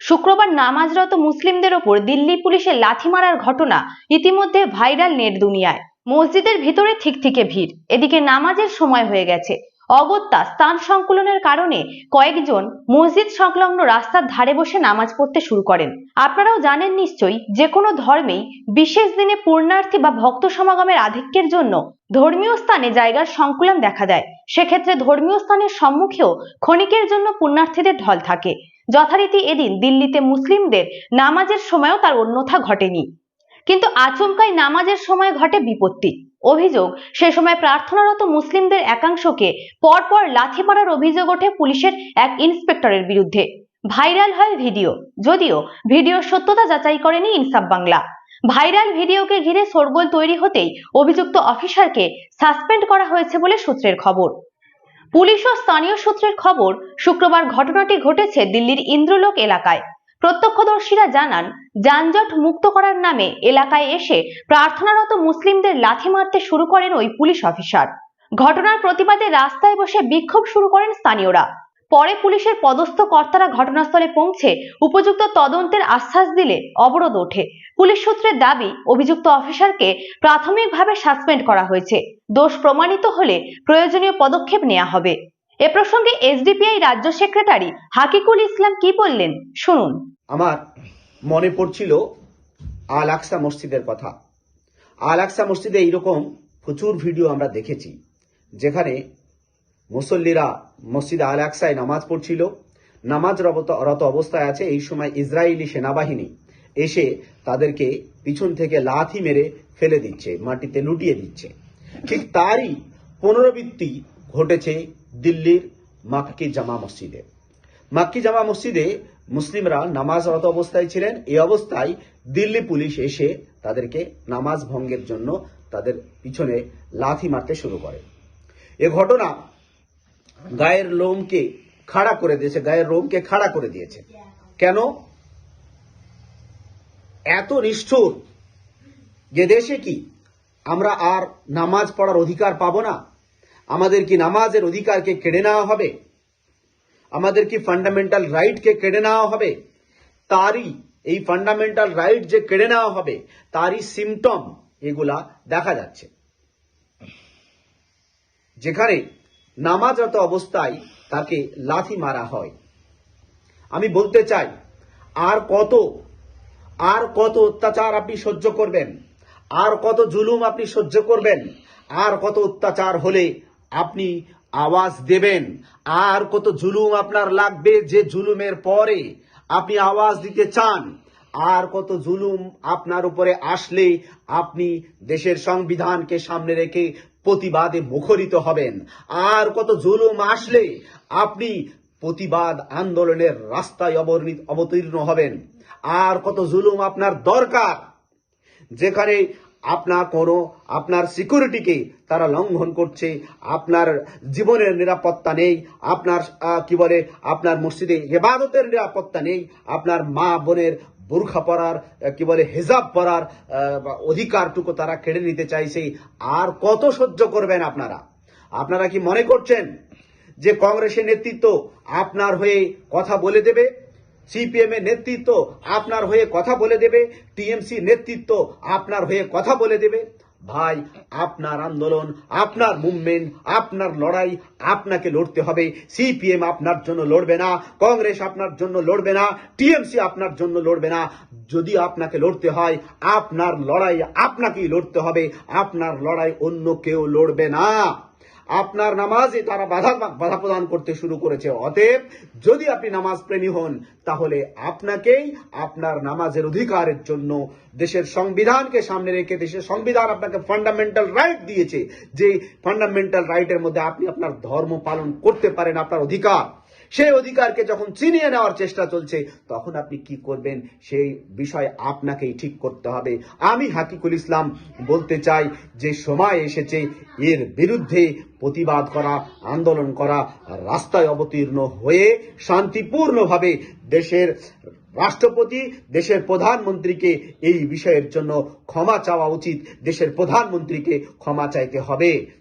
শুক্রবার নামাজরত মুসলিমদের ওপর দিল্লি পুলিশের লাথি মারার ঘটনা ইতিমধ্যে ভাইরাল নেট দুনিয়ায়। মসজিদের ভিতরে ঠিক থেকে ভিড়। এদিকে নামাজের সময় হয়ে গেছে। অগত্যা স্থান সংকুলনের কারণে কয়েকজন মসজিদ সংলগ্ন রাস্তার ধারে বসে নামাজ পড়তে শুরু করেন। আপনারাও জানেন নিশ্চয়ই, যে কোনো ধর্মেই বিশেষ দিনে পূর্ণার্থী বা ভক্ত সমাগমের আধিক্যের জন্য ধর্মীয় স্থানে জায়গার সংকুলন দেখা দেয়। সেক্ষেত্রে ধর্মীয় স্থানের সম্মুখেও ক্ষণিকের জন্য পুণ্যার্থীদের ঢল থাকে। যথারীতি এদিন দিল্লিতে মুসলিমদের নামাজের সময়ও তার অন্যথা ঘটেনি। কিন্তু আচমকাই নামাজের সময় ঘটে বিপত্তি। অভিযোগ, সে সময় প্রার্থনারত মুসলিমদের একাংশকে পরপর লাথি মারার অভিযোগ ওঠে পুলিশের এক ইন্সপেক্টরের বিরুদ্ধে। ভাইরাল হয় ভিডিও, যদিও ভিডিওর সত্যতা যাচাই করেনি ইনসাফ বাংলা। ভাইরাল ভিডিওকে ঘিরে শোরগোল তৈরি হতেই অভিযুক্ত অফিসারকে সাসপেন্ড করা হয়েছে বলে সূত্রের খবর। পুলিশ ও স্থানীয় সূত্রের খবর, শুক্রবার ঘটনাটি ঘটেছে দিল্লির ইন্দ্রলোক এলাকায়। প্রত্যক্ষদর্শীরা জানান, যানজট মুক্ত করার নামে এলাকায় এসে প্রার্থনারত মুসলিমদের লাথি মারতে শুরু করেন ওই পুলিশ অফিসার। ঘটনার প্রতিবাদে রাস্তায় বসে বিক্ষোভ শুরু করেন স্থানীয়রা। পরে পুলিশের পদস্থ কর্তারা ঘটনাস্থলে পৌঁছে উপযুক্ত তদন্তের আশ্বাস দিলে অবরোধ ওঠে। পুলিশ সূত্রের দাবি, অভিযুক্ত অফিসারকে প্রাথমিকভাবে সাসপেন্ড করা হয়েছে। দোষ প্রমাণিত হলে প্রয়োজনীয় পদক্ষেপ নেওয়া হবে। এ প্রসঙ্গে এসডিপিআই রাজ্য সেক্রেটারি হাকিকুল ইসলাম কি বললেন, শুনুন। আমার মনে পড়ছিল আল আকসা মসজিদের কথা। আল আকসা মসজিদে এইরকম প্রচুর ভিডিও আমরা দেখেছি, যেখানে মুসল্লিরা মসজিদ আল আকসায় নামাজ পড়ছিল। নামাজ রত অবস্থায় আছে। এই সময় ইসরায়েলি সেনাবাহিনী এসে তাদেরকে পিছন থেকে লাথি মেরে ফেলে দিচ্ছে, মাটিতে লুটিয়ে দিচ্ছে। ঠিক তারই পুনরাবৃত্তি ঘটেছে দিল্লির মাক্কি জামা মসজিদে। মাক্কি জামা মসজিদে মুসলিমরা নামাজরত অবস্থায় ছিলেন। এই অবস্থায় দিল্লি পুলিশ এসে তাদেরকে নামাজ ভঙ্গের জন্য তাদের পিছনে লাথি মারতে শুরু করে। এ ঘটনা গায়ের লোমকে খাড়া করে দিয়েছে, গায়ের লোমকে খাড়া করে দিয়েছে। কেন? এত নিষ্ঠুর। যে দেশে কি আমরা আর নামাজ পড়ার অধিকার পাবো না? আমাদের কি নামাজের অধিকারকে কেড়ে নেওয়া হবে? আমাদের কি ফান্ডামেন্টাল রাইটকে কেড়ে নেওয়া হবে? তারই এই ফান্ডামেন্টাল রাইট যে কেড়ে নেওয়া হবে, তারই সিমটম এগুলা দেখা যাচ্ছে। যেখানে নামাজরত অবস্থায় তাকে লাথি মারা হয়। আমি বলতে চাই, আর কত আর কত অত্যাচার আপনি সহ্য করবেন? আর কত জুলুম আপনি সহ্য করবেন? আর কত অত্যাচার হলে আপনি আওয়াজ দেবেন? আর কত জুলুম আপনার লাগবে যে জুলুমের পরে আপনি আওয়াজ দিতে চান? আর কত জুলুম আপনার উপরে আসলে আপনি দেশের সংবিধানকে সামনে রেখে প্রতিবাদে মুখরিত হবেন। আর কত জুলুম আসলে আপনি প্রতিবাদ আন্দোলনের রাস্তায় অবতীর্ণ হবেন। আর কত জুলুম আপনার দরকার, যেখানে আপনার কোনো আপনার সিকিউরিটিকে তারা লঙ্ঘন করছে, আপনার জীবনের নিরাপত্তা নেই, আপনার কি বলে, আপনার মসজিদে হেবাদতের নিরাপত্তা নেই, আপনার মা বোনের বোরখা পরার কি বলে হেজাব পরার অধিকারটুকু তারা কেড়ে নিতে চাইছে আর কত সহ্য করবেন আপনারা? আপনারা কি মনে করছেন যে কংগ্রেসের নেতৃত্ব আপনার হয়ে কথা বলে দেবে? সিপিএম এর নেতৃত্ব আপনার হয়ে কথা বলে দেবে? টিএমসি নেতৃত্ব আপনার হয়ে কথা বলে দেবে? ভাই, আপনার আন্দোলন, আপনার মুভমেন্ট, আপনার লড়াই, আপনাকে লড়তে হবে। সিপিএম আপনার জন্য লড়বে না, কংগ্রেস আপনার জন্য লড়বে না, টিএমসি আপনার জন্য লড়বে না। যদি আপনাকে লড়তে হয়, আপনার লড়াই আপনাকেই লড়তে হবে। আপনার লড়াই অন্য কেউ লড়বে না। আপনার নামাজে তারা বাধা বাধা প্রদান করতে শুরু করেছে। অতএব যদি আপনি নামাজ প্রেমী হন, তাহলে আপনাকেই আপনার নামাজের অধিকারের জন্য দেশের সংবিধানকে সামনে রেখে দেশের সংবিধান আপনাকে ফান্ডামেন্টাল রাইট দিয়েছে যে ফান্ডামেন্টাল রাইটের মধ্যে আপনি আপনার ধর্ম পালন করতে পারেন, আপনার অধিকার। সেই অধিকারকে যখন চিনিয়ে নেওয়ার চেষ্টা চলছে, তখন আপনি কি করবেন? সেই বিষয় আপনাকেই ঠিক করতে হবে। আমি হাকিকুল ইসলাম বলতে চাই, যে সময় এসেছে, এর বিরুদ্ধে প্রতিবাদ করা, আন্দোলন করা রাস্তায় অবতীর্ণ হয়ে শান্তিপূর্ণভাবে দেশের রাষ্ট্রপতি, দেশের প্রধানমন্ত্রীকে এই বিষয়ের জন্য ক্ষমা চাওয়া উচিত। দেশের প্রধানমন্ত্রীকে ক্ষমা চাইতে হবে।